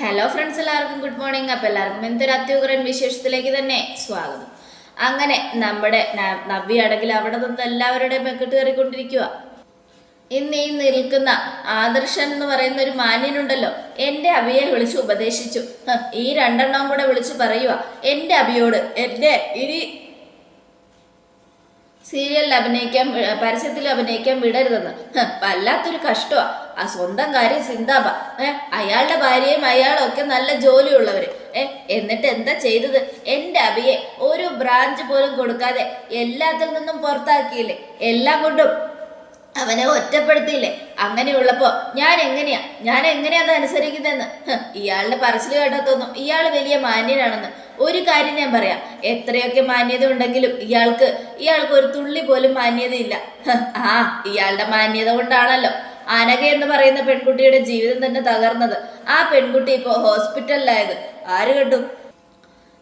Hello friends എല്ലാവർക്കും good morning അപ്പം എല്ലാവർക്കും ഇന്നത്തെ എന്തൊരു അത്യുഗ്രൻ വിശേഷത്തിലേക്ക് തന്നെ സ്വാഗതം. അങ്ങനെ നമ്മുടെ നവ്യ അടകിൽ അവിടെ നിന്ന് എല്ലാവരുടെയും മെക്കിട്ട് കയറിക്കൊണ്ടിരിക്കുക ഇന്ന് ഈ നിൽക്കുന്ന ആദർശൻ എന്ന് പറയുന്ന ഒരു മാന്യനുണ്ടല്ലോ. എന്റെ അഭിയെ വിളിച്ച് ഉപദേശിച്ചു. ഈ രണ്ടെണ്ണവും കൂടെ വിളിച്ച് പറയുക എന്റെ അഭിയോട് എന്റെ ഇനി സീരിയലിൽ അഭിനയിക്കാൻ പരസ്യത്തിൽ അഭിനയിക്കാൻ വിടരുതെന്ന്. വല്ലാത്തൊരു കഷ്ടമാ ആ സ്വന്തം കാര്യം സിന്താബ ഏ അയാളുടെ ഭാര്യയും അയാളും ഒക്കെ നല്ല ജോലിയുള്ളവര്. ഏ എന്നിട്ട് എന്താ ചെയ്തത്? എന്റെ അഭിയെ ഒരു ബ്രാഞ്ച് പോലും കൊടുക്കാതെ എല്ലാത്തിൽ നിന്നും പുറത്താക്കിയില്ലേ? എല്ലാം കൊണ്ടും അവനെ ഒറ്റപ്പെടുത്തിയില്ലേ? അങ്ങനെയുള്ളപ്പോ ഞാൻ എങ്ങനെയാ? ഞാൻ എങ്ങനെയാ അനുസരിക്കുന്നതെന്ന്? ഇയാളുടെ പറച്ചിൽ കേട്ടാ ഇയാൾ വലിയ മാന്യനാണെന്ന്. ഒരു കാര്യം ഞാൻ പറയാം. എത്രയൊക്കെ മാന്യത ഉണ്ടെങ്കിലും ഇയാൾക്ക് ഇയാൾക്ക് ഒരു തുള്ളി പോലും മാന്യതയില്ല. ആ ഇയാളുടെ മാന്യത കൊണ്ടാണല്ലോ. അനഘ എന്ന് പറയുന്ന പെൺകുട്ടിയുടെ ജീവിതം തന്നെ തകർന്നത്. ആ പെൺകുട്ടി ഇപ്പൊ ഹോസ്പിറ്റലിലായത്. ആര് കണ്ടു?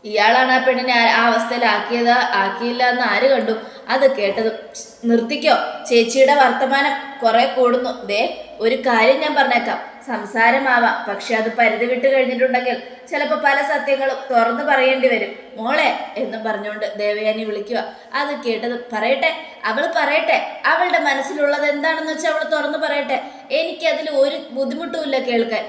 ഇയാളാണ് ആ പെണ്ണിനെ ആ- അവസ്ഥയിലാക്കിയത് ആക്കിയില്ല എന്ന് ആര് കണ്ടു? അത് കേട്ടത് നിർത്തിക്കോ. ചേച്ചിയുടെ വർത്തമാനം കുറെ കൂടുന്നു. ദേ ഒരു കാര്യം ഞാൻ പറഞ്ഞേക്കാം. സംസാരമാവാം. പക്ഷെ അത് പരിധി വിട്ട് കഴിഞ്ഞിട്ടുണ്ടെങ്കിൽ ചിലപ്പോൾ പല സത്യങ്ങളും തുറന്നു പറയേണ്ടി വരും. മോളെ എന്ന് പറഞ്ഞുകൊണ്ട് ദേവയാനി വിളിക്കുക. അത് കേട്ടത് പറയട്ടെ അവൾ പറയട്ടെ അവളുടെ മനസ്സിലുള്ളത് എന്താണെന്ന് വെച്ചാൽ അവൾ തുറന്നു പറയട്ടെ. എനിക്കതിൽ ഒരു ബുദ്ധിമുട്ടുമില്ല കേൾക്കാൻ.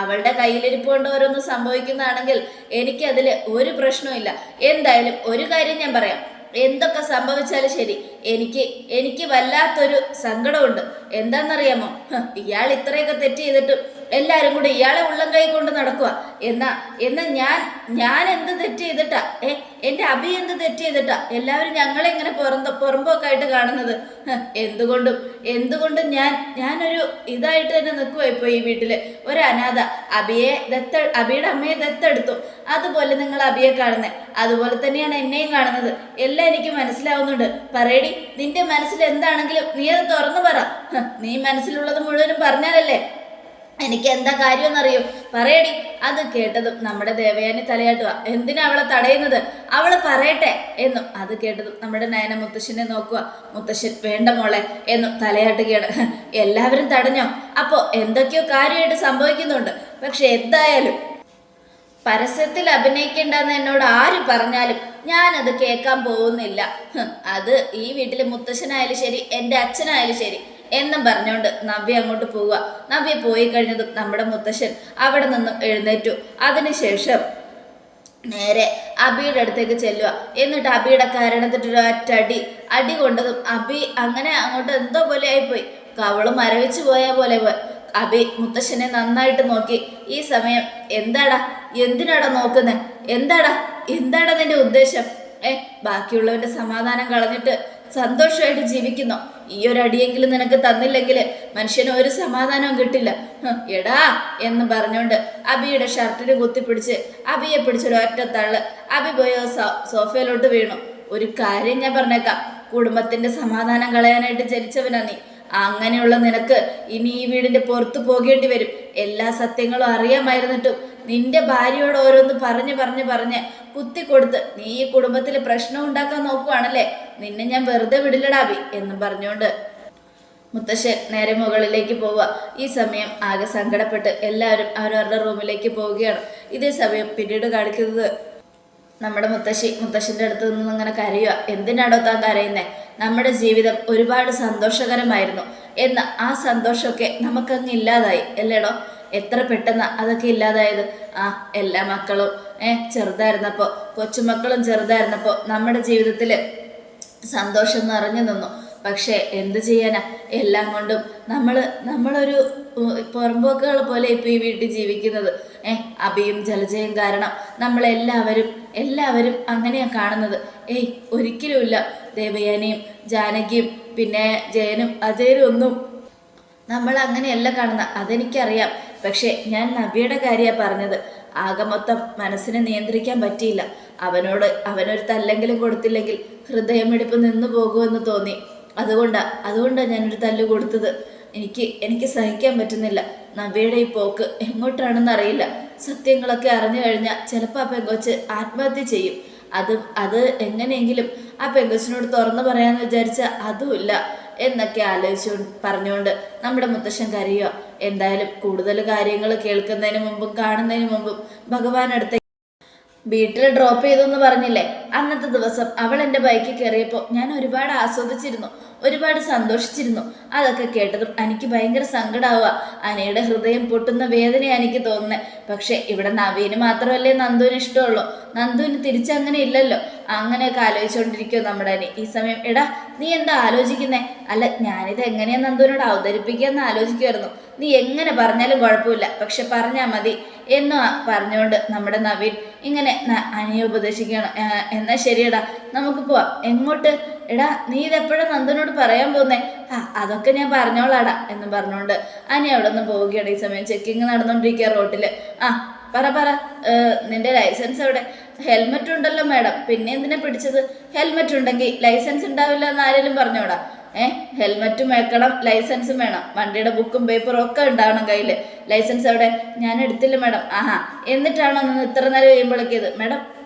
അവളുടെ കയ്യിലിരിപ്പ് കൊണ്ട് ഓരോന്ന് സംഭവിക്കുന്നതാണെങ്കിൽ എനിക്കതിൽ ഒരു പ്രശ്നവുമില്ല. എന്തായാലും ഒരു കാര്യം ഞാൻ പറയാം. എന്തൊക്കെ സംഭവിച്ചാലും ശരി. എനിക്ക് എനിക്ക് വല്ലാത്തൊരു സങ്കടമുണ്ട്. എന്താണെന്നറിയാമോ? ഇയാൾ ഇത്രയൊക്കെ തെറ്റ് ചെയ്തിട്ടും എല്ലാവരും കൂടെ ഇയാളെ ഉള്ളം കൈ കൊണ്ട് നടക്കുക എന്നാ എന്നാ ഞാൻ ഞാൻ എന്ത് തെറ്റ് ചെയ്തിട്ടാ? ഏ എന്റെ അഭി എന്ത് തെറ്റ് ചെയ്തിട്ടാ? എല്ലാവരും ഞങ്ങളെ ഇങ്ങനെ പുറന്ത പുറമ്പോക്കായിട്ട് കാണുന്നത്. ഹ, എന്തുകൊണ്ടും എന്തുകൊണ്ടും ഞാൻ ഞാനൊരു ഇതായിട്ട് തന്നെ നിൽക്കുക ഇപ്പോൾ ഈ വീട്ടിൽ ഒരു അനാഥ അഭിയെ ദത്ത അഭിയുടെ അമ്മയെ ദത്തെടുത്തു. അതുപോലെ നിങ്ങൾ അഭിയെ കാണുന്നത് അതുപോലെ തന്നെയാണ് എന്നെയും കാണുന്നത്. എല്ലാം എനിക്ക് മനസ്സിലാവുന്നുണ്ട്. പറയടി നിന്റെ മനസ്സിൽ എന്താണെങ്കിലും നീ അത് തുറന്നു പറ. നീ മനസ്സിലുള്ളത് മുഴുവനും പറഞ്ഞാലല്ലേ? എനിക്ക് എന്താ കാര്യമെന്നറിയോ? പറയടി. അത് കേട്ടതും നമ്മുടെ ദേവയാനി തലയാട്ടുക. എന്തിനാ അവളെ തടയുന്നത്? അവൾ പറയട്ടെ എന്നും അത് കേട്ടതും നമ്മുടെ നയന മുത്തശ്ശനെ നോക്കുക. മുത്തശ്ശൻ വേണ്ട മോളെ എന്നും തലയാട്ടുകയാണ്. എല്ലാവരും തടഞ്ഞോ? അപ്പോ എന്തൊക്കെയോ കാര്യമായിട്ട് സംഭവിക്കുന്നുണ്ട്. പക്ഷെ എന്തായാലും പരസ്യത്തിൽ അഭിനയിക്കേണ്ടെന്ന് എന്നോട് ആര് പറഞ്ഞാലും ഞാനത് കേൾക്കാൻ പോകുന്നില്ല. അത് ഈ വീട്ടിലെ മുത്തശ്ശനായാലും ശരി എന്റെ അച്ഛനായാലും ശരി. എന്നും പറഞ്ഞുകൊണ്ട് നവ്യ അങ്ങോട്ട് പോവുക. നവ്യ പോയി കഴിഞ്ഞതും നമ്മുടെ മുത്തശ്ശൻ അവിടെ നിന്നും എഴുന്നേറ്റു. അതിനുശേഷം നേരെ അബിയുടെ അടുത്തേക്ക് ചെല്ലുക. എന്നിട്ട് അബിയുടെ കരണത്തിട്ടൊരു ഒറ്റ അടി കൊണ്ടതും അബി അങ്ങനെ അങ്ങോട്ട് എന്തോ പോലെ ആയിപ്പോയി. കവൾ മരവിച്ചു പോയ പോലെ പോയി. അബി മുത്തശ്ശനെ നന്നായിട്ട് നോക്കി. ഈ സമയം എന്താടാ? എന്തിനാടാ നോക്കുന്നത് എന്താടാ? എന്താടാ നിന്റെ ഉദ്ദേശം? ഏ ബാക്കിയുള്ളവന്റെ സമാധാനം കളഞ്ഞിട്ട് സന്തോഷമായിട്ട് ജീവിക്കുന്നു. ഈ ഒരു അടിയെങ്കിലും നിനക്ക് തന്നില്ലെങ്കിൽ മനുഷ്യന് ഒരു സമാധാനവും കിട്ടില്ല. എടാ എന്ന് പറഞ്ഞുകൊണ്ട് അബിയുടെ ഷർട്ടിന് കുത്തിപ്പിടിച്ച് അബിയെ പിടിച്ചൊരു ഒറ്റ തള്ള്. അബി പോയി സോഫയിലോട്ട് വീണു. ഒരു കാര്യം ഞാൻ പറഞ്ഞേക്കാം. കുടുംബത്തിന്റെ സമാധാനം കളയാനായിട്ട് ജനിച്ചവനാ നീ. അങ്ങനെയുള്ള നിനക്ക് ഇനി ഈ വീടിന്റെ പുറത്തു പോകേണ്ടി വരും. എല്ലാ സത്യങ്ങളും അറിയാമായിരുന്നിട്ടും നിന്റെ ഭാര്യയോട് ഓരോന്ന് പറഞ്ഞ് പറഞ്ഞ് പറഞ്ഞ് കുത്തിക്കൊടുത്ത് നീ ഈ കുടുംബത്തിൽ പ്രശ്നം ഉണ്ടാക്കാൻ നോക്കുവാണല്ലേ? നിന്നെ ഞാൻ വെറുതെ വിടില്ലടാവി എന്നും പറഞ്ഞുകൊണ്ട് മുത്തശ്ശൻ നേരെ മുകളിലേക്ക് പോവുക. ഈ സമയം ആകെ സങ്കടപ്പെട്ട് എല്ലാവരും അവരവരുടെ റൂമിലേക്ക് പോവുകയാണ്. ഇതേ സമയം പിന്നീട് കാണിക്കുന്നത് നമ്മുടെ മുത്തശ്ശി മുത്തശ്ശന്റെ അടുത്ത് നിന്ന് ഇങ്ങനെ കരയുക. എന്തിനാണോ താൻ കരയുന്നത് നമ്മുടെ ജീവിതം ഒരുപാട് സന്തോഷകരമായിരുന്നു. എന്ന ആ സന്തോഷമൊക്കെ നമുക്കങ്ങ് ഇല്ലാതായി. അല്ലേടോ? എത്ര പെട്ടെന്ന് അതൊക്കെ ഇല്ലാതായത്? ആ എല്ലാ മക്കളും ഏ ചെറുതായിരുന്നപ്പോൾ കൊച്ചുമക്കളും ചെറുതായിരുന്നപ്പോൾ നമ്മുടെ ജീവിതത്തിൽ സന്തോഷം നിറഞ്ഞു നിന്നു. പക്ഷേ എന്ത് ചെയ്യാനാ? എല്ലാം കൊണ്ടും നമ്മൾ നമ്മളൊരു പുറമ്പോക്കുകൾ പോലെ ഇപ്പോൾ ഈ വീട്ടിൽ ജീവിക്കുന്നത്. ഏ അഭിയും ജലജയും കാരണം നമ്മളെല്ലാവരും എല്ലാവരും അങ്ങനെയാണ് കാണുന്നത്. ഏയ് ഒരിക്കലുമില്ല. ദേവയാനിയും ജാനകിയും പിന്നെ ജയനും അജയനും ഒന്നും നമ്മൾ അങ്ങനെയല്ല കാണുന്ന അതെനിക്കറിയാം. പക്ഷേ ഞാൻ നവ്യയുടെ കാര്യമാണ് പറഞ്ഞത്. ആകെ മൊത്തം മനസ്സിനെ നിയന്ത്രിക്കാൻ പറ്റിയില്ല. അവനോട് അവനൊരു തല്ലെങ്കിലും കൊടുത്തില്ലെങ്കിൽ ഹൃദയമെടുപ്പ് നിന്നു പോകുമെന്ന് തോന്നി. അതുകൊണ്ടാ അതുകൊണ്ടാണ് ഞാനൊരു തല്ല് കൊടുത്തത്. എനിക്ക് എനിക്ക് സഹിക്കാൻ പറ്റുന്നില്ല. നവ്യയുടെ ഈ പോക്ക് എങ്ങോട്ടാണെന്ന് അറിയില്ല. സത്യങ്ങളൊക്കെ അറിഞ്ഞു കഴിഞ്ഞാൽ ചിലപ്പോൾ ആ പെങ്കൊച്ച് ആത്മഹത്യ ചെയ്യും. അത് അത് എങ്ങനെയെങ്കിലും ആ പെങ്കൊച്ചിനോട് തുറന്നു പറയാമെന്ന് വിചാരിച്ചാൽ അതുമില്ല എന്നൊക്കെ ആലോചിച്ചു പറഞ്ഞുകൊണ്ട് നമ്മുടെ മുത്തശ്ശൻ കരയുക. എന്തായാലും കൂടുതൽ കാര്യങ്ങൾ കേൾക്കുന്നതിന് മുമ്പും കാണുന്നതിന് മുമ്പും ഭഗവാൻ അടുത്ത വീട്ടിൽ ഡ്രോപ്പ് ചെയ്തെന്ന് പറഞ്ഞില്ലേ? അന്നത്തെ ദിവസം അവൾ എന്റെ ബൈക്കിൽ കയറിയപ്പോൾ ഞാൻ ഒരുപാട് ആസ്വദിച്ചിരുന്നു ഒരുപാട് സന്തോഷിച്ചിരുന്നു. അതൊക്കെ കേട്ടതും എനിക്ക് ഭയങ്കര സങ്കടമാവുക അനയുടെ ഹൃദയം പൊട്ടുന്ന വേദനയാണ് എനിക്ക് തോന്നുന്നത് പക്ഷേ ഇവിടെ നവീന് മാത്രമല്ലേ നന്ദുവിന് ഇഷ്ടമുള്ളൂ. നന്ദുവിന് തിരിച്ചങ്ങനെ ഇല്ലല്ലോ. അങ്ങനെയൊക്കെ ആലോചിച്ചുകൊണ്ടിരിക്കുമോ നമ്മുടെ അനി. ഈ സമയം എടാ നീ എന്താ ആലോചിക്കുന്നേ? അല്ല ഞാനിത് എങ്ങനെയാ നന്ദുവിനോട് അവതരിപ്പിക്കുക എന്ന് ആലോചിക്കുമായിരുന്നു നീ എങ്ങനെ പറഞ്ഞാലും കുഴപ്പമില്ല. പക്ഷെ പറഞ്ഞാൽ മതി. എന്ന് പറഞ്ഞുകൊണ്ട് നമ്മുടെ നവീൻ ഇങ്ങനെ അനിയെ ഉപദേശിക്കണം എന്നാൽ എന്നാ ശരിയടാ നമുക്ക് പോവാം. എങ്ങോട്ട്? എടാ നീ ഇതെപ്പോഴും നന്ദനോട് പറയാൻ പോകുന്നേ ആ അതൊക്കെ ഞാൻ പറഞ്ഞോളാടാ എന്ന് പറഞ്ഞുകൊണ്ട് അനി അവിടെ നിന്ന് പോവുകയാണ്. ഈ സമയം ചെക്കിങ് നടന്നുകൊണ്ടിരിക്കുക റോട്ടിൽ ആ പറ പറ. നിന്റെ ലൈസൻസ് അവിടെ ഹെൽമെറ്റ് ഉണ്ടല്ലോ മാഡം പിന്നെ എന്തിനാ പിടിച്ചത്? ഹെൽമെറ്റ് ഉണ്ടെങ്കിൽ ലൈസൻസ് ഉണ്ടാവില്ല എന്ന് ആരെങ്കിലും പറഞ്ഞോടാ? ഏ? ഹെൽമെറ്റും വെക്കണം ലൈസൻസും വേണം. വണ്ടിയുടെ ബുക്കും പേപ്പറും ഒക്കെ ഉണ്ടാവണം കയ്യിൽ ലൈസൻസ് എവിടെ? ഞാൻ എടുത്തില്ല മാഡം. ആഹാ. എന്നിട്ടാണോ നിന്ന് ഇത്ര നേരം കഴിയുമ്പോഴേക്കിയത് മാഡം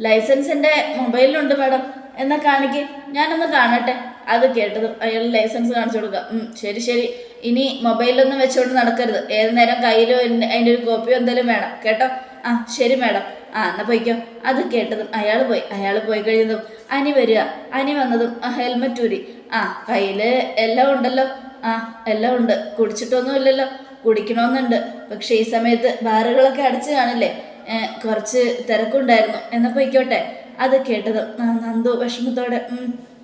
ലൈസൻസ് എന്റെ മൊബൈലിലുണ്ട് മാഡം. എന്നാ കാണിക്ക്? ഞാനൊന്ന് കാണട്ടെ. അത് കേട്ടതും അയാൾ ലൈസൻസ് കാണിച്ചു കൊടുക്കുക. ശരി ശരി. ഇനി മൊബൈലൊന്നും വെച്ചുകൊണ്ട് നടക്കരുത്. ഏത് നേരം കയ്യിലോ അതിന്റെ ഒരു കോപ്പിയോ എന്തെങ്കിലും വേണം. കേട്ടോ? ആ ശരി മാഡം. ആ എന്നാ പോയിക്കോ. അത് കേട്ടതും അയാൾ പോയി. അയാൾ പോയി കഴിഞ്ഞതും അനി വരിക. അനി വന്നതും ആ ഹെൽമെറ്റ് ഊരി. ആ കയ്യിൽ എല്ലാം ഉണ്ടല്ലോ. ആ എല്ലാം ഉണ്ട്. കുടിച്ചിട്ടൊന്നും ഇല്ലല്ലോ. കുടിക്കണമെന്നുണ്ട് പക്ഷേ ഈ സമയത്ത് ബാറുകളൊക്കെ അടച്ച് കാണില്ലേ? കുറച്ച് തിരക്കുണ്ടായിരുന്നു. എന്നാ പോയിക്കോട്ടെ. അത് കേട്ടതും നന്ദു വിഷമത്തോടെ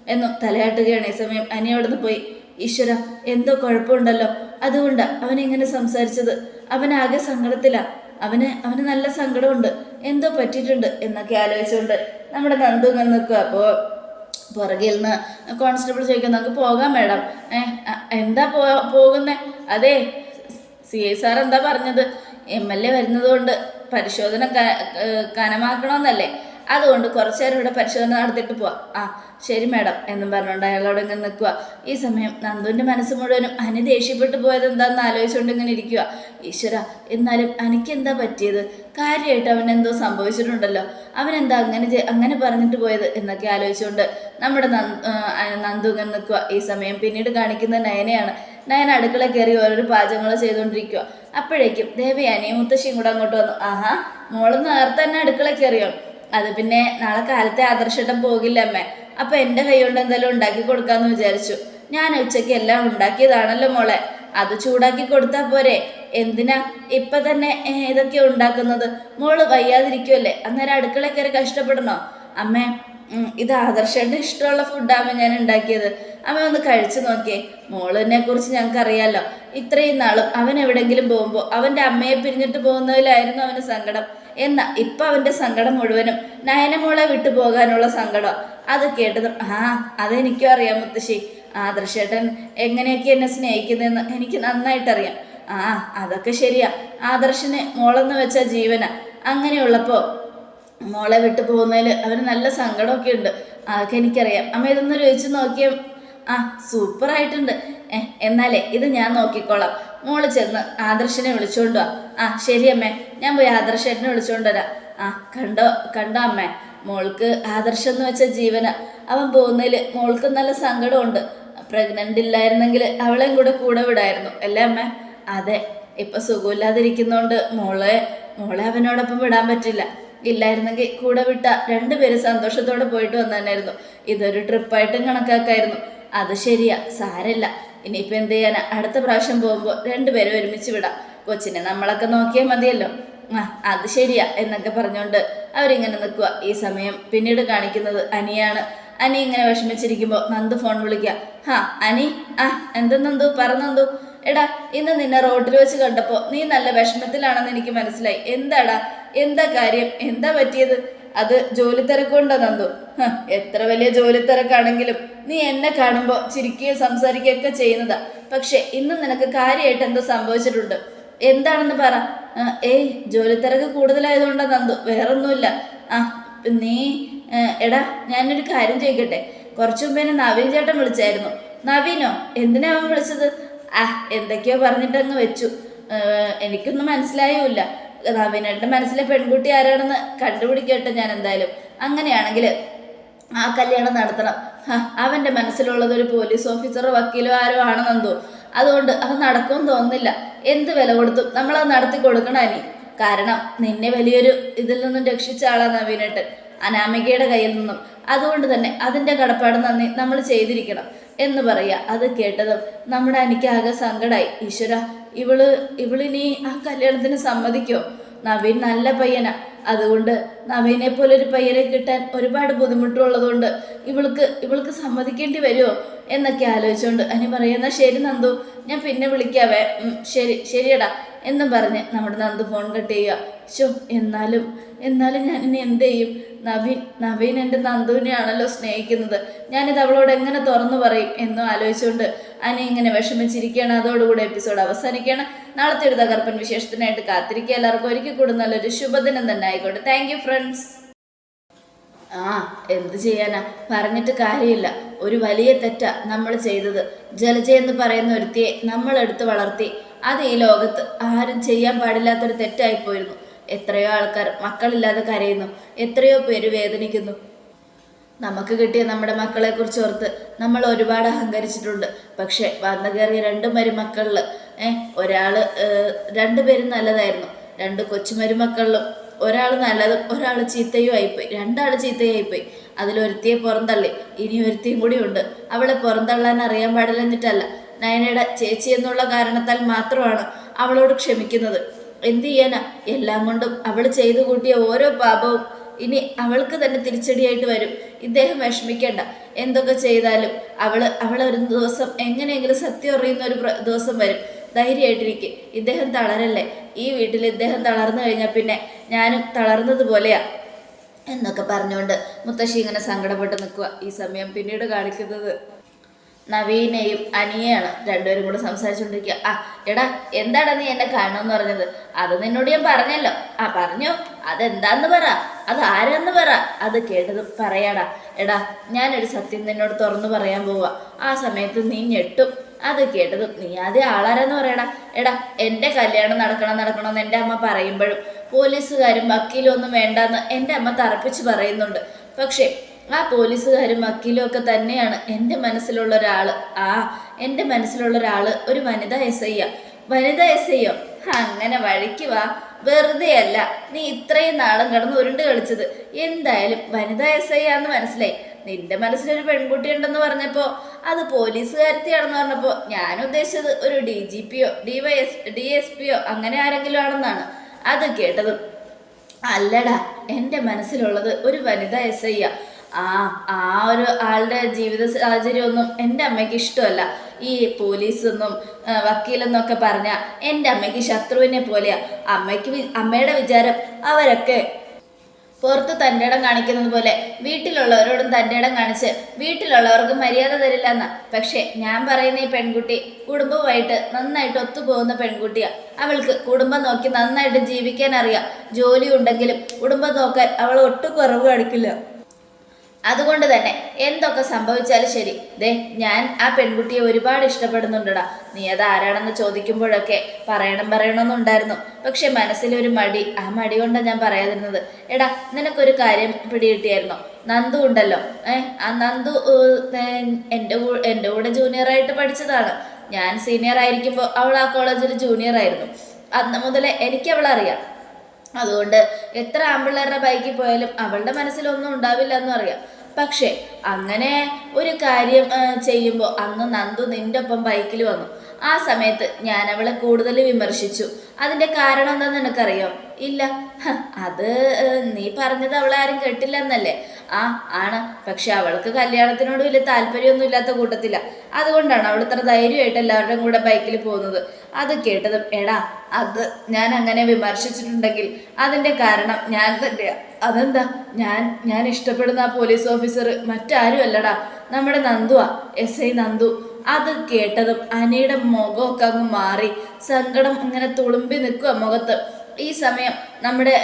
എന്നും തലയാട്ടുകയാണ്. ഈ സമയം അനി അവിടുന്ന് പോയി. ഈശ്വര എന്തോ കുഴപ്പമുണ്ടല്ലോ. അതുകൊണ്ടാ അവനിങ്ങനെ സംസാരിച്ചത്. അവനാകെ സങ്കടത്തിലാ. അവന് അവന് നല്ല സങ്കടമുണ്ട്. എന്തോ പറ്റിയിട്ടുണ്ട് എന്നൊക്കെ ആലോചിച്ചുകൊണ്ട് നമ്മുടെ നന്ദു ഇങ്ങനെ നിൽക്കുക അപ്പോൾ പുറകിൽ നിന്ന് കോൺസ്റ്റബിൾ ചോദിക്കും നമുക്ക് പോകാം മാഡം. എന്താ പോ പോകുന്നേ? അതെ സി ഐ സാർ എന്താ പറഞ്ഞത്? എം എൽ എ വരുന്നതുകൊണ്ട് പരിശോധന കനമാക്കണമെന്നല്ലേ? അതുകൊണ്ട് കുറച്ചു നേരം ഇവിടെ പരിശോധന നടത്തിയിട്ട് പോവാം. ആ ശരി മാഡം എന്നും പറഞ്ഞുകൊണ്ട് അയാളോട് ഇങ്ങനെ നിൽക്കുക ഈ സമയം നന്ദുവിന്റെ മനസ്സ് മുഴുവനും അനി ദേഷ്യപ്പെട്ടു പോയത് എന്താണെന്ന് ആലോചിച്ചുകൊണ്ട് ഇങ്ങനെ ഇരിക്കുക ഈശ്വര എന്നാലും അനിക്ക് എന്താ പറ്റിയത്? കാര്യമായിട്ട് അവൻ എന്തോ സംഭവിച്ചിട്ടുണ്ടല്ലോ. അവൻ എന്താ അങ്ങനെ അങ്ങനെ പറഞ്ഞിട്ട് പോയത് എന്നൊക്കെ ആലോചിച്ചുകൊണ്ട് നമ്മുടെ നന്ദു ഇങ്ങനെ നിൽക്കുക ഈ സമയം പിന്നീട് കാണിക്കുന്ന നയനയാണ്. നയന അടുക്കള കയറി ഓരോരോ പാചകങ്ങൾ ചെയ്തുകൊണ്ടിരിക്കുക അപ്പോഴേക്കും ദേവയാനിയും മുത്തശ്ശിയും കൂടെ അങ്ങോട്ട് വന്നു. ആഹാ മോൾ നേരത്തെ തന്നെ അടുക്കള കയറിയോ? അത് പിന്നെ നാളെ കാലത്തെ ആദർശട്ടം പോകില്ല അമ്മ. അപ്പൊ എന്റെ കൈ കൊണ്ട് എന്തെങ്കിലും ഉണ്ടാക്കി കൊടുക്കാന്ന് വിചാരിച്ചു. ഞാൻ ഉച്ചയ്ക്ക് എല്ലാം ഉണ്ടാക്കിയതാണല്ലോ മോളെ. അത് ചൂടാക്കി കൊടുത്താൽ പോരെ. എന്തിനാ ഇപ്പൊ തന്നെ ഇതൊക്കെ ഉണ്ടാക്കുന്നത്? മോൾ വയ്യാതിരിക്കുമല്ലേ അന്നേരം അടുക്കള കയറി കഷ്ടപ്പെടണോ? അമ്മേ ഇത് ആദർശന്റെ ഇഷ്ടമുള്ള ഫുഡാണ് ഞാൻ ഉണ്ടാക്കിയത്. അമ്മ ഒന്ന് കഴിച്ചു നോക്കിയേ. മോളിനെ കുറിച്ച് ഞങ്ങൾക്ക് അറിയാലോ ഇത്രയും നാളും അവൻ എവിടെങ്കിലും പോകുമ്പോൾ അവന്റെ അമ്മയെ പിരിഞ്ഞിട്ട് പോകുന്നതിലായിരുന്നു അവന് സങ്കടം. എന്നാ ഇപ്പൊ അവന്റെ സങ്കടം മുഴുവനും നയനമോളെ വിട്ടു പോകാനുള്ള സങ്കടം. അത് കേട്ടതും ആ അതെനിക്കും അറിയാം മുത്തശ്ശി. ആദർശേട്ടൻ എങ്ങനെയൊക്കെ എന്നെ സ്നേഹിക്കുന്നതെന്ന് എനിക്ക് നന്നായിട്ടറിയാം. ആ അതൊക്കെ ശരിയാ. ആദർശന് മോളെന്ന് വെച്ച ജീവന. അങ്ങനെയുള്ളപ്പോ മോളെ വിട്ടു പോകുന്നതിൽ അവന് നല്ല സങ്കടമൊക്കെ ഉണ്ട്. അതൊക്കെ എനിക്കറിയാം. അമ്മ ഇതൊന്ന് ചോദിച്ചു നോക്കിയ ആ സൂപ്പറായിട്ടുണ്ട്. എന്നാലേ ഇത് ഞാൻ നോക്കിക്കോളാം. മോൾ ചെന്ന് ആദർശനെ വിളിച്ചോണ്ട് വാ. ആ ശരി അമ്മേ. ഞാൻ പോയി ആദർശേട്ടനെ വിളിച്ചോണ്ട് വരാം. ആ കണ്ടോ കണ്ടോ അമ്മേ? മോൾക്ക് ആദർശം എന്ന് വെച്ച ജീവന അവൻ പോകുന്നതിൽ മോൾക്ക് നല്ല സങ്കടമുണ്ട്. പ്രഗ്നന്റ് ഇല്ലായിരുന്നെങ്കിൽ അവളെയും കൂടെ കൂടെ വിടായിരുന്നു. അല്ലേ അമ്മ? അതെ ഇപ്പൊ സുഖമില്ലാതിരിക്കുന്നോണ്ട് മോളെ മോളെ അവനോടൊപ്പം വിടാൻ പറ്റില്ല. ഇല്ലായിരുന്നെങ്കിൽ കൂടെ വിട്ട രണ്ടുപേരും സന്തോഷത്തോടെ പോയിട്ട് വന്നായിരുന്നു ഇതൊരു ട്രിപ്പായിട്ടും കണക്കാക്കായിരുന്നു. അത് ശരിയാ സാരല്ല ഇനിയിപ്പോ എന്ത് ചെയ്യാനാ? അടുത്ത പ്രാവശ്യം പോകുമ്പോൾ രണ്ടുപേരും ഒരുമിച്ച് വിടാം. കൊച്ചിനെ നമ്മളൊക്കെ നോക്കിയാൽ മതിയല്ലോ. ആ അത് ശരിയാ എന്നൊക്കെ പറഞ്ഞുകൊണ്ട് അവരിങ്ങനെ നിൽക്കുക ഈ സമയം പിന്നീട് കാണിക്കുന്നത് അനിയാണ്. അനി ഇങ്ങനെ വിഷമിച്ചിരിക്കുമ്പോൾ നന്ദു ഫോൺ വിളിക്കുക ഹാ അനി? ആ എന്താ നന്ദു? പറ എടാ ഇന്ന് നിന്നെ റോഡിൽ വെച്ച് കണ്ടപ്പോൾ നീ നല്ല വിഷമത്തിലാണെന്ന് എനിക്ക് മനസ്സിലായി. എന്താടാ? എന്താ കാര്യം? എന്താ പറ്റിയത്? അത് ജോലി തിരക്കുണ്ടോ നന്ദു എത്ര വലിയ ജോലി തിരക്കാണെങ്കിലും നീ എന്നെ കാണുമ്പോൾ ചിരിക്കുകയും സംസാരിക്കുകയൊക്കെ ചെയ്യുന്നതാ. പക്ഷെ ഇന്ന് നിനക്ക് കാര്യമായിട്ട് എന്തോ സംഭവിച്ചിട്ടുണ്ട്. എന്താണെന്ന് പറ. ഏയ് ജോലി തിരക്ക് കൂടുതലായതുകൊണ്ടാ നന്ദു. വേറൊന്നുമില്ല. ആ നീ എടാ ഞാനൊരു കാര്യം ചോദിക്കട്ടെ? കുറച്ചു മുമ്പ് എന്നെ നവീൻ ചേട്ടൻ വിളിച്ചായിരുന്നു. നവീനോ? എന്തിനാ അവൻ വിളിച്ചത്? ആ എന്തൊക്കെയോ പറഞ്ഞിട്ടങ്ങ് വെച്ചു. എനിക്കൊന്നും മനസ്സിലായൂല നവീനേട്ടന്റെ മനസ്സിലെ പെൺകുട്ടി ആരാണെന്ന് കണ്ടുപിടിക്കട്ടെ ഞാൻ എന്തായാലും. അങ്ങനെയാണെങ്കിൽ ആ കല്യാണം നടത്തണം. അവന്റെ മനസ്സിലുള്ളത് ഒരു പോലീസ് ഓഫീസറോ വക്കീലോ ആരോ ആണെന്നെന്തോ അതുകൊണ്ട് അത് നടക്കുമെന്ന് തോന്നുന്നില്ല. എന്ത് വില കൊടുത്തും നമ്മളത് നടത്തി കൊടുക്കണം അനി. കാരണം നിന്നെ വലിയൊരു ഇതിൽ നിന്നും രക്ഷിച്ച ആളാണ് നവീനേട്ടൻ. അനാമികയുടെ കയ്യിൽ നിന്നും. അതുകൊണ്ട് തന്നെ അതിന്റെ കടപ്പാട് നന്ദി നമ്മൾ ചെയ്തിരിക്കണം എന്ന് പറയുക. അത് കേട്ടതും നമ്മുടെ അനിക്കാകെ സങ്കടമായി ഈശ്വര ഇവൾ ഇവളിനി ആ കല്യാണത്തിന് സമ്മതിക്കോ? നവീൻ നല്ല പയ്യനാ. അതുകൊണ്ട് നവീനെ പോലെ ഒരു പയ്യനെ കിട്ടാൻ ഒരുപാട് ബുദ്ധിമുട്ടുള്ളതുകൊണ്ട് ഇവൾക്ക് ഇവൾക്ക് സമ്മതിക്കേണ്ടി വരുമോ എന്നൊക്കെ ആലോചിച്ചുകൊണ്ട് അനി പറയുന്ന ശരി നന്ദു ഞാൻ പിന്നെ വിളിക്കാവേ. ശരി ശരിയടാ. എന്നും പറഞ്ഞ് നമ്മുടെ നന്ദു ഫോൺ കട്ട് ചെയ്യുക. ശോ എന്നാലും എന്നാലും ഞാൻ ഇനി എന്ത് ചെയ്യും? നവീൻ നവീൻ എന്റെ നന്ദുവിനെയാണല്ലോ സ്നേഹിക്കുന്നത്. ഞാനിത് അവളോട് എങ്ങനെ തുറന്നു പറയും എന്നും ആലോചിച്ചുകൊണ്ട് അനി ഇങ്ങനെ വിഷമിച്ചിരിക്കുകയാണ്. അതോടുകൂടി എപ്പിസോഡ് അവസാനിക്കുകയാണ്. നാളത്തെ ഒരു തകർപ്പൻ വിശേഷത്തിനായിട്ട് കാത്തിരിക്കുക. എല്ലാവർക്കും ഒരിക്കൽ കൂടി നല്ലൊരു ശുഭദിനം തന്നെ ആയിക്കോട്ടെ. താങ്ക് ഫ്രണ്ട്സ് ആ എന്ത് ചെയ്യാനാ? പറഞ്ഞിട്ട് കാര്യമില്ല. ഒരു വലിയ തെറ്റ നമ്മൾ ചെയ്തത്. ജലജ എന്ന് പറയുന്ന ഒരുത്തിയെ നമ്മൾ എടുത്ത് വളർത്തി. അത് ഈ ലോകത്ത് ആരും ചെയ്യാൻ പാടില്ലാത്തൊരു തെറ്റായിപ്പോയിരുന്നു എത്രയോ ആൾക്കാർ മക്കളില്ലാതെ കരയുന്നു. എത്രയോ പേര് വേദനിക്കുന്നു. നമുക്ക് കിട്ടിയ നമ്മുടെ മക്കളെ കുറിച്ച് ഓർത്ത് നമ്മൾ ഒരുപാട് അഹങ്കരിച്ചിട്ടുണ്ട്. പക്ഷെ വന്നു കയറിയ രണ്ട് മരുമക്കളിൽ ഏഹ് ഒരാൾ രണ്ടുപേരും നല്ലതായിരുന്നു. രണ്ട് കൊച്ചു മരുമക്കളിലും ഒരാൾ നല്ലതും ഒരാൾ ചീത്തയും ആയിപ്പോയി. രണ്ടാൾ ചീത്തയും ആയിപ്പോയി അതിലൊരുത്തിയെ പുറന്തള്ളി. ഇനി ഒരുത്തിയും കൂടി ഉണ്ട്. അവളെ പുറന്തള്ളാൻ അറിയാൻ പാടില്ലെന്നിട്ടല്ല. നയനയുടെ ചേച്ചി എന്നുള്ള കാരണത്താൽ മാത്രമാണ് അവളോട് ക്ഷമിക്കുന്നത്. എന്ത് ചെയ്യാനാ എല്ലാം കൊണ്ടും അവൾ ചെയ്തു കൂട്ടിയ ഓരോ പാപവും ഇനി അവൾക്ക് തന്നെ തിരിച്ചടിയായിട്ട് വരും. ഇദ്ദേഹം വിഷമിക്കേണ്ട. എന്തൊക്കെ ചെയ്താലും അവൾ അവൾ ഒരു ദിവസം എങ്ങനെയെങ്കിലും സത്യം അറിയുന്ന ഒരു ദിവസം വരും. ധൈര്യമായിട്ടിരിക്കും. ഇദ്ദേഹം തളരല്ലേ? ഈ വീട്ടിൽ ഇദ്ദേഹം തളർന്നു കഴിഞ്ഞാൽ പിന്നെ ഞാനും തളർന്നതുപോലെയാ എന്നൊക്കെ പറഞ്ഞുകൊണ്ട് മുത്തശ്ശി ഇങ്ങനെ സങ്കടപ്പെട്ട് നിൽക്കുക ഈ സമയം പിന്നീട് കാണിക്കുന്നത് നവീനെയും അനിയാണ് രണ്ടുപേരും കൂടെ സംസാരിച്ചുകൊണ്ടിരിക്കുക ആ എടാ എന്താടാ നീ എന്നെ കാണുമെന്ന് പറഞ്ഞത്? അത് നിന്നോട് ഞാൻ പറഞ്ഞല്ലോ. ആ പറഞ്ഞു. അതെന്താന്ന് പറ. അത് ആരാന്ന് പറ. അത് കേട്ടത് പറയാടാ. എടാ ഞാനൊരു സത്യം നിന്നോട് തുറന്നു പറയാൻ പോവാ. ആ സമയത്ത് നീ ഞെട്ടും. അത് കേട്ടത് നീ ആദ്യം ആളാരെന്ന് പറയടാ. എടാ എന്റെ കല്യാണം നടക്കണം നടക്കണം എന്ന് എന്റെ അമ്മ പറയുമ്പോഴും പോലീസുകാരും വക്കീലും ഒന്നും വേണ്ടെന്ന് എന്റെ അമ്മ തറപ്പിച്ച് പറയുന്നുണ്ട്. പക്ഷേ ആ പോലീസുകാരും വക്കീലും ഒക്കെ തന്നെയാണ് എന്റെ മനസ്സിലുള്ള ഒരാൾ ആ എന്റെ മനസ്സിലുള്ള ഒരാൾ ഒരു വനിത എസ് ഐ വനിത എസ് ഐയോ അങ്ങനെ വഴിക്ക് വാ. വെറുതെ അല്ല നീ ഇത്രയും നാളും കടന്ന് ഉരുണ്ട് കളിച്ചത്. എന്തായാലും വനിത എസ് ഐ ആന്ന് മനസ്സിലായി. നിന്റെ മനസ്സിലൊരു പെൺകുട്ടി ഉണ്ടെന്ന് പറഞ്ഞപ്പോ അത് പോലീസുകാരത്തിയാണെന്ന് പറഞ്ഞപ്പോ ഞാൻ ഉദ്ദേശിച്ചത് ഒരു D G പിയോ D Y S D S പിയോ അങ്ങനെ ആരെങ്കിലും ആണെന്നാണ്. അത് കേട്ടതും അല്ലടാ എന്റെ മനസ്സിലുള്ളത് ഒരു വനിത എസ് ഐ ആ. ആ ആ ഒരു ആളുടെ ജീവിത സാഹചര്യമൊന്നും എന്റെ അമ്മയ്ക്ക് ഇഷ്ടമല്ല. ഈ പോലീസെന്നും ആ, വക്കീലെന്നൊക്കെ പറഞ്ഞ എന്റെ അമ്മയ്ക്ക് ശത്രുവിനെ പോലെയാ. അമ്മയ്ക്ക് അമ്മയുടെ വിചാരം അവരൊക്കെ പുറത്ത് തന്റെ ഇടം കാണിക്കുന്നത് പോലെ വീട്ടിലുള്ളവരോടും തന്റെ ഇടം കാണിച്ച് വീട്ടിലുള്ളവർക്ക് മര്യാദ തരില്ല എന്നാ പക്ഷേ ഞാൻ പറയുന്ന ഈ പെൺകുട്ടി കുടുംബവുമായിട്ട് നന്നായിട്ട് ഒത്തുപോകുന്ന പെൺകുട്ടിയാ. അവൾക്ക് കുടുംബം നോക്കി നന്നായിട്ട് ജീവിക്കാൻ അറിയാം. ജോലി ഉണ്ടെങ്കിലും കുടുംബം നോക്കാൻ അവൾ ഒട്ടും കുറവ് കാണിക്കില്ല. അതുകൊണ്ട് തന്നെ എന്തൊക്കെ സംഭവിച്ചാലും ശരി. ദേ ഞാൻ ആ പെൺകുട്ടിയെ ഒരുപാട് ഇഷ്ടപ്പെടുന്നുണ്ടടാ. നീ അത് ആരാണെന്ന് ചോദിക്കുമ്പോഴൊക്കെ പറയണം പറയണമെന്നുണ്ടായിരുന്നു. പക്ഷെ മനസ്സിലൊരു മടി ആ മടി കൊണ്ടാണ് ഞാൻ പറയാതിരുന്നത്. എടാ നിനക്കൊരു കാര്യം പിടികിട്ടിയായിരുന്നോ? നന്ദു ഉണ്ടല്ലോ. ഏ ആ നന്ദു ഏഹ്, ഏഹ്, എന്റെ കൂടെ എന്റെ കൂടെ ജൂനിയറായിട്ട് പഠിച്ചതാണ്. ഞാൻ സീനിയർ ആയിരിക്കുമ്പോൾ അവൾ ആ കോളേജിൽ ജൂനിയർ ആയിരുന്നു. അന്ന് മുതലേ എനിക്ക് അവളെ അറിയാം. അതുകൊണ്ട് എത്ര ആമ്പിള്ളേരുടെ ബൈക്കിൽ പോയാലും അവളുടെ മനസ്സിലൊന്നും ഉണ്ടാവില്ല എന്നും അറിയാം. പക്ഷേ അങ്ങനെ ഒരു കാര്യം ചെയ്യുമ്പോൾ അന്ന് നന്ദു നിന്റെ ഒപ്പം ബൈക്കിൽ വന്നു. ആ സമയത്ത് ഞാൻ അവളെ കൂടുതൽ വിമർശിച്ചു. അതിന്റെ കാരണം എന്താന്ന് നിനക്കറിയോ? ഇല്ല. അത് നീ പറഞ്ഞത് ആരും കേട്ടില്ല എന്നല്ലേ ആ ആണ്. പക്ഷെ അവൾക്ക് കല്യാണത്തിനോട് വലിയ താല്പര്യമൊന്നും ഇല്ലാത്ത കൂട്ടത്തില്ല അതുകൊണ്ടാണ് അവൾ ഇത്ര ധൈര്യമായിട്ട് എല്ലാവരുടെയും കൂടെ ബൈക്കിൽ പോകുന്നത്. അത് കേട്ടതും എടാ അത് ഞാൻ അങ്ങനെ വിമർശിച്ചിട്ടുണ്ടെങ്കിൽ അതിന്റെ കാരണം ഞാൻ തന്നെയാ. അതെന്താ? ഞാൻ ഞാൻ ഇഷ്ടപ്പെടുന്ന ആ പോലീസ് ഓഫീസർ മറ്റാരും അല്ലടാ നമ്മുടെ നന്ദുവാ എസ് ഐ നന്ദു. അത് കേട്ടതും അനിയുടെ മുഖമൊക്കെ അങ്ങ് മാറി. സങ്കടം ഇങ്ങനെ തുളുമ്പി നിൽക്കുക മുഖത്ത്. ഈ സമയം നമ്മുടെ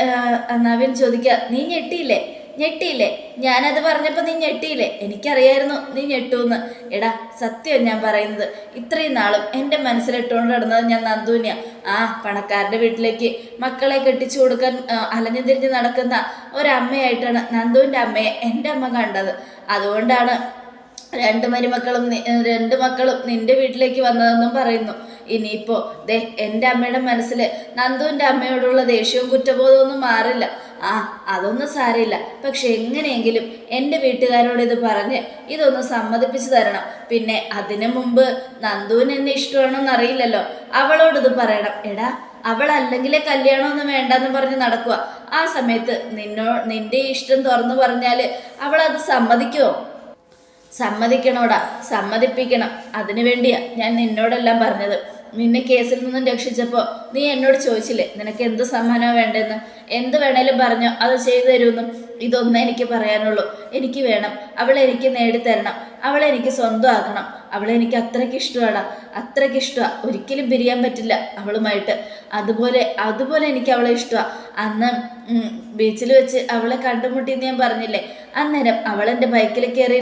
നവീൻ ചോദിക്കുക നീ ഞെട്ടിയില്ലേ? ഞെട്ടിയില്ലേ? ഞാനത് പറഞ്ഞപ്പോൾ നീ ഞെട്ടിയില്ലേ? എനിക്കറിയായിരുന്നു നീ ഞെട്ടൂന്ന് എടാ സത്യം ഞാൻ പറയുന്നത്. ഇത്രയും നാളും എന്റെ മനസ്സിലിട്ടുകൊണ്ട് നടന്നത് ഞാൻ നന്ദൂന്യ ആ പണക്കാരുടെ വീട്ടിലേക്ക് മക്കളെ കെട്ടിച്ചു കൊടുക്കാൻ അലഞ്ഞു തിരിഞ്ഞ് നടക്കുന്ന ഒരമ്മയായിട്ടാണ് നന്ദുവിന്റെ അമ്മയെ എന്റെ അമ്മ കണ്ടത്. അതുകൊണ്ടാണ് രണ്ട് മരുമക്കളും രണ്ട് മക്കളും നിന്റെ വീട്ടിലേക്ക് വന്നതെന്നും പറയുന്നു. ഇനിയിപ്പോ ദേ എന്റെ അമ്മയുടെ മനസ്സിൽ നന്ദുവിന്റെ അമ്മയോടുള്ള ദേഷ്യവും കുറ്റബോധമൊന്നും മാറില്ല. ആ അതൊന്നും സാരമില്ല. പക്ഷെ എങ്ങനെയെങ്കിലും എന്റെ വീട്ടുകാരോട് ഇത് പറഞ്ഞ് ഇതൊന്ന് സമ്മതിപ്പിച്ചു തരണം. പിന്നെ അതിനു മുമ്പ് നന്ദുവിന് എന്നെ ഇഷ്ടമാണോന്ന് അറിയില്ലല്ലോ. ഇത് പറയണം. എടാ അവൾ അല്ലെങ്കിലേ കല്യാണമൊന്നും വേണ്ടെന്ന് പറഞ്ഞ് നടക്കുക ആ സമയത്ത് നിന്നോ നിന്റെ ഇഷ്ടം തുറന്നു പറഞ്ഞാൽ അവൾ അത് സമ്മതിക്കുമോ സമ്മതിക്കണോടാ സമ്മതിപ്പിക്കണം. അതിനു വേണ്ടിയാ ഞാൻ നിന്നോടെല്ലാം പറഞ്ഞത്. നിന്നെ കേസിൽ നിന്നും രക്ഷിച്ചപ്പോൾ നീ എന്നോട് ചോദിച്ചില്ലേ നിനക്ക് എന്ത് സമ്മാനമാണ് വേണ്ടതെന്ന് എന്ത് വേണേലും പറഞ്ഞോ അത് ചെയ്തു തരുമെന്നും ഇതൊന്നേ എനിക്ക് പറയാനുള്ളൂ. എനിക്ക് വേണം. അവളെ എനിക്ക് നേടിത്തരണം. അവളെ എനിക്ക് സ്വന്തമാക്കണം. അവളെ എനിക്ക് അത്രയ്ക്ക് ഇഷ്ടമാണ്. അത്രയ്ക്ക് ഇഷ്ടമാണ് ഒരിക്കലും പിരിയാൻ പറ്റില്ല അവളുമായിട്ട്. അതുപോലെ അതുപോലെ എനിക്ക് അവളെ ഇഷ്ടമാണ് അന്ന് ബീച്ചിൽ വെച്ച് അവളെ കണ്ടുമുട്ടിയെന്ന് ഞാൻ പറഞ്ഞില്ലേ? അന്നേരം അവളെന്റെ ബൈക്കിൽ കയറി